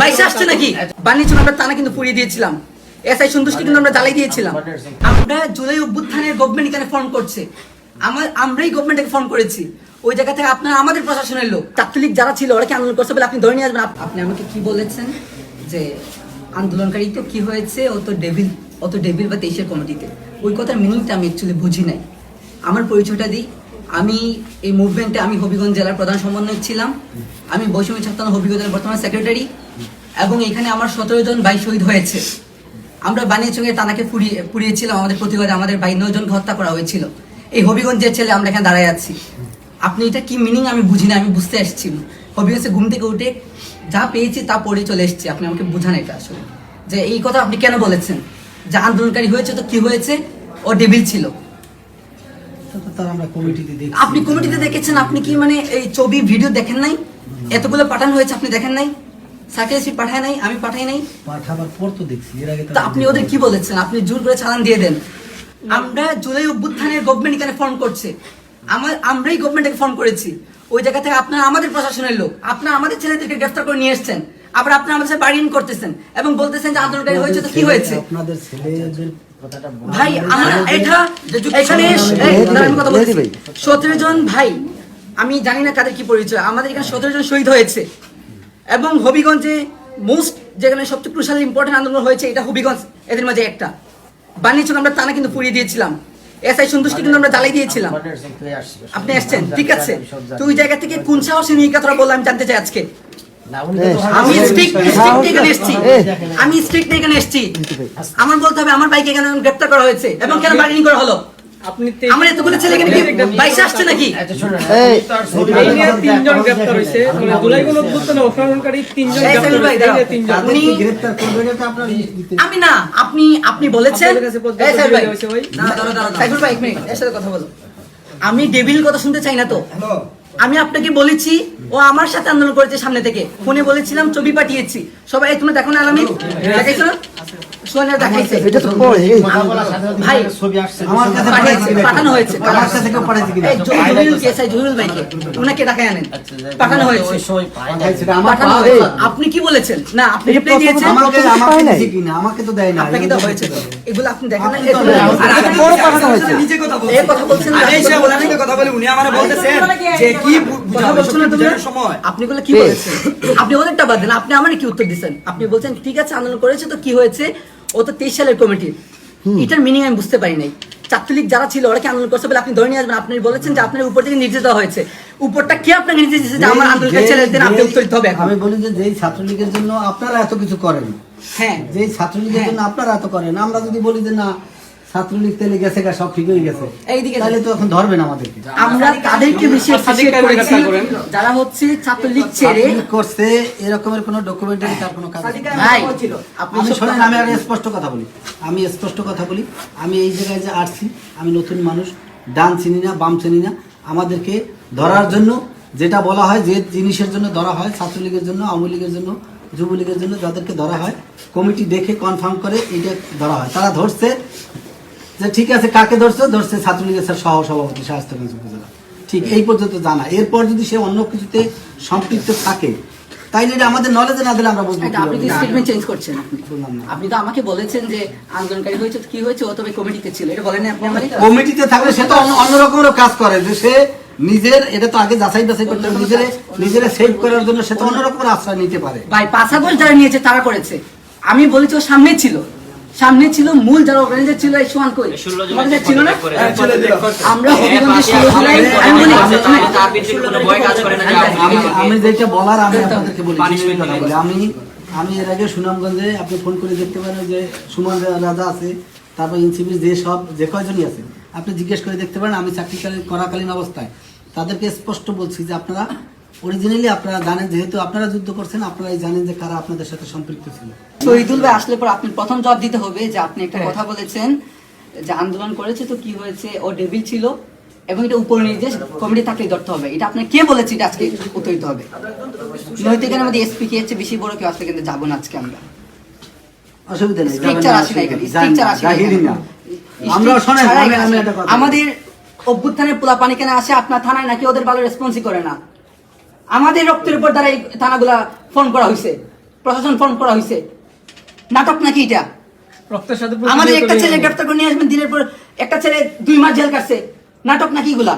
বাইশে আসছে নাকি? আমরা কিন্তু পুড়িয়ে দিয়েছিলাম। এসআই সন্তুষ্টি কিন্তু আমরা জ্বালাই দিয়েছিলাম। আমরা জুলাই অভ্যুত্থানের গভর্নমেন্ট এখানে ফর্ম করছে। আমার আমরাই গভর্নমেন্টকে ফর্ম করেছি। ওই জায়গা থেকে আপনারা আমাদের প্রশাসনের লোক ছাত্রলীগ যারা ছিল, ওরা কি আন্দোলন করছে বলে আপনি ধরে নিয়ে আসবেন? আপনি আমাকে কি বলেছেন? যে আন্দোলনকারী তো কি হয়েছে? ও তো ডেভিল অত ডেভিল বা তেইশের কমিটিতে। ওই কথার মিনিংটা আমি অ্যাকচুয়ালি বুঝি নাই। আমার পরিচয়টা দিই। আমি এই মুভমেন্টে আমি হবিগঞ্জ জেলার প্রধান সমন্বয়ক ছিলাম। আমি বৈষম্য ছাত্র হবিগঞ্জের বর্তমান সেক্রেটারি এবং এখানে আমার সতেরো জন ভাই শহীদ হয়েছে। আমরা বানিয়াচঙ্গে তানাকে পুড়িয়ে, পুড়িয়েছিলাম, আমাদের প্রতিবাদে আমাদের ভাই নয় জনকে হত্যা করা হয়েছিল। এই হবিগঞ্জের ছেলে আমরা এখানে দাঁড়ায় আছি। আপনি এটা কি মিনিং আমি বুঝি না আমি বুঝতে আসছি হবিগঞ্জে ঘুম থেকে উঠে যা পেয়েছি তা পড়ে চলে এসেছি। আপনি আমাকে বুঝান এটা আসলে। যে এই কথা আপনি কেন বলেছেন? যে আন্দোলনকারী হয়েছে তো কি হয়েছে? ও ডেবিল ছিল তো তার আমরা কমিটিতে দেখি আপনি কমিটিতে দেখেছেন আপনি কি মানে এই ছবি ভিডিও দেখেন নাই? এতগুলো পাঠানো হয়েছে আপনি দেখেন নাই? সার্টিফিকেট পাঠায় নাই আমি পাঠাই নাই? পাঠাবার পর তো দেখছি এর আগে তো আপনি ওদের কি বলেছেন? আপনি জোর করে চালান দিয়ে দেন। আমরা জুলাই অভ্যুত্থানের গভর্নমেন্ট এখানে ফর্ম করছে। আমার আমরাই গভর্নমেন্টকে ফর্ম করেছি। ওই জায়গা থেকে আপনারা আমাদের প্রশাসনের লোক আপনারা আমাদের ছেলেদেরকে গ্রেফতার করে নিয়ে এসেছেন। আবার আপনারা আমাদের সাথে বার্গেন করতেছেন এবং বলতেছেন যে আন্দোলনকারী হয়েছে তো কি হয়েছে? আপনাদের ছেলেদের ভাই আমরা এটা এখানে সতেরো জন ভাই আমি জানি না কাদের কি পরিচয় আমাদের এখানে সতেরো জন শহীদ হয়েছে। এবং হবিগঞ্জে মোস্ট যেখানে সবচেয়ে ক্রুশাল ইম্পর্টেন্ট আন্দোলন হয়েছে এটা হবিগঞ্জ এদের মাঝে একটা। বানিয়েছিল আমরা টানা কিন্তু পুড়িয়ে দিয়েছিলাম। এসআই সন্তুষ্টি কিন্তু আমরা জ্বালাই দিয়েছিলাম। আপনি আসছেন ঠিক আছে। তো ওই জায়গা থেকে কোন সাহসে নিয়ে এই কথাটা বললাম জানতে চাই আজকে। আমি এখানে এসেছি। আমি এখানে এসেছি। আমার বলতে হবে আমার বাইকে কেন গ্রেপ্তার করা হয়েছে এবং কেন বার্গেনিং করা হলো? আমার এতগুলো ছেলে এখানে কি বাইশে আসছে নাকি? তিনজন গ্রেপ্তার আমি না আপনি আপনি বলেছেন। সাইফুল ভাই, এক মিনিট, এর সাথে কথা বলো। আমি ডেভিল কথা শুনতে চাই না তো। আমি আপনাকে বলেছি ও আমার সাথে আন্দোলন করেছে সামনে থেকে। ফোনে বলেছিলাম ছবি পাঠিয়েছি। সবাই তুমি তোমরা দেখো না আলামি দেখাইছে ভাই আমার কাছে পাঠাইছে পাঠানো হয়েছে আমার কাছে কেউ পাঠাইছে কিনা? এই জহিরুল কে সাই জহিরুল ভাইকে। উনাকে ডাকায় আনেন। পাঠানো হয়েছে। পাঠাইছে এটা পাঠানো হয়েছে। আপনি কি বলেছেন? না আপনি রিপ্লাই দিয়েছেন। আমাকে আমাকে দিয়েছে কিনা? আমাকে তো দেয় না আপনাকে তো হয়েছে এগুলো আপনি দেখেন না এগুলো- আর আপনি বড় পাঠানো হয়েছে নিজে কথা বলছেন। এই কথা বলছেন না, সে বলেন কথা বলে উনি আমারে বলতেছেন যে কি কথা বলছেন না তুমি? সময়। আপনি গুলো কি বলেছেন? আপনি ওদেরটা বাদ দেন। আপনি আমার কি উত্তর দিচ্ছেন? আপনি বলছেন ঠিক আছে আন্দোলন করেছে তো কি হয়েছে ও তো তেইশ সালের কমিটি এটার মিনিং আমি বুঝতে পারি নাই। ছাত্রলীগ যারা ছিল ওরা কি আন্দোলন করছে বলে আপনি ধরে নিয়ে আসবেন। আপনি বলেছেন যে আপনার উপর থেকে নির্দেশ দেওয়া হয়েছে। উপরটা কে আপনাকে নির্দেশ দিয়েছে যে আমার আন্দোলনের ছেলেদের আপনি উত্তরিত হবে আমি বলি যে যেই ছাত্রলীগের জন্য আপনারা এত কিছু করেন হ্যাঁ। যেই ছাত্রলীগের জন্য আপনারা এত করেন আমরা যদি বলি যে না ছাত্রলীগ তেলে গেছে সব ঠিক হয়ে গেছে। এইদিকে তাহলে তো এখন ধরবেন আমাদেরকে। আমরা তাদেরকে বেশি অ্যাপ্রিসিয়েট করেছি। যারা হচ্ছে ছাত্রলীগ ছেড়ে করছে এরকমের কোনো ডকুমেন্টারি তার কোনো কাজ নেই। আপনি আমি শোনেন আমি আগে স্পষ্ট কথা বলি। আমি স্পষ্ট কথা বলি। আমি এই জায়গায় যে আসছি আমি নতুন মানুষ ডান চিনি না বাম চিনি না। আমাদেরকে ধরার জন্য যেটা বলা হয় যে জিনিসের জন্য ধরা হয় ছাত্রলীগের জন্য আওয়ামী লীগের জন্য যুবলীগের জন্য যাদেরকে ধরা হয় কমিটি দেখে কনফার্ম করে এটা ধরা হয়। তারা ধরছে যে ঠিক আছে কাকে ধরছে? ধরছে ছাত্রলীগের স্যার সহ সভাপতি শাহস্তগঞ্জ উপজেলা। ঠিক এই পর্যন্ত জানা। এরপর যদি সে অন্য কিছুতে সম্পৃক্ত থাকে তাইলে এটা আমাদের নলেজে না দিলে আমরা বুঝব আপনি তো স্টেটমেন্ট চেঞ্জ করছেন। আপনি তো আমাকে বলেছেন যে আন্দোলনকারী হয়েছে কি হয়েছে ও তবে কমিটিতে ছিল। এটা বলেন আপনি আমাকে? কমিটিতে থাকলে সে তো অন্য- কাজ করে যে সে নিজের এটা তো আগে যাচাই বাছাই করতে হবে। নিজের নিজের সেভ করার জন্য সে তো অন্য রকমের আশ্রয় নিতে পারে। ভাই পাঁচ আগল যারা নিয়েছে তারা করেছে। আমি বলেছি ও সামনে ছিল। সামনে ছিল মূল যারা অর্গানাইজার ছিল এই সোয়ান কই? তোমাদের ছিল না? আমরা হবিগঞ্জের ষোলো জুলাই। আমি বলি আমি আমি যেটা বলার আমি আপনাদেরকে বলি জিনিসের কথা বলি। আমি আমি এর আগে সুনামগঞ্জে আপনি ফোন করে দেখতে পারেন যে সুমন রাজা আছে তারপর ইনসিবির যে সব যে কয়জনই আছে। আপনি জিজ্ঞেস করে দেখতে পারেন আমি চাকরিকালীন করাকালীন অবস্থায়। তাদেরকে স্পষ্ট বলছি যে আপনারা অরিজিনালি আপনারা জানেন যেহেতু আপনারা যুদ্ধ করছেন আপনারাই জানেন যে কারা আপনাদের সাথে সম্পৃক্ত ছিল। শহীদুল ভাই আসলে পর আপনি প্রথম জবাব দিতে হবে যে আপনি একটা কথা বলেছেন যে আন্দোলন করেছে তো কি হয়েছে ও ডেভিল ছিল এবং এটা উপর নির্দেশ কমিটি থাকলে ধরতে হবে। এটা আপনি কে বলেছে এটা আজকে উত্তর দিতে হবে। নয়তো এখানে আমাদের এসপি কে হচ্ছে বেশি বড় কেউ আসলে কিন্তু যাব না আজকে আমরা। অসুবিধা নেই স্ট্রিকচার আসে না এখানে স্ট্রিকচার আসে না আমরা শোনেন আমি আমি একটা কথা আমাদের অভ্যুত্থানের পোলা পানি কেন আসে আপনার থানায় নাকি ওদের ভালো রেসপন্সই করে না। আমাদের রক্তের উপর দ্বারা এই থানাগুলা ফোন করা হয়েছে প্রশাসন ফোন করা হয়েছে নাটক নাকি এটা? রক্তের সাথে আমাদের একটা ছেলে গ্রেপ্তার গ্রেফতার করে নিয়ে আসবেন দিনের পর একটা ছেলে দুই মাস জেল কাটছে নাটক নাকি এগুলা?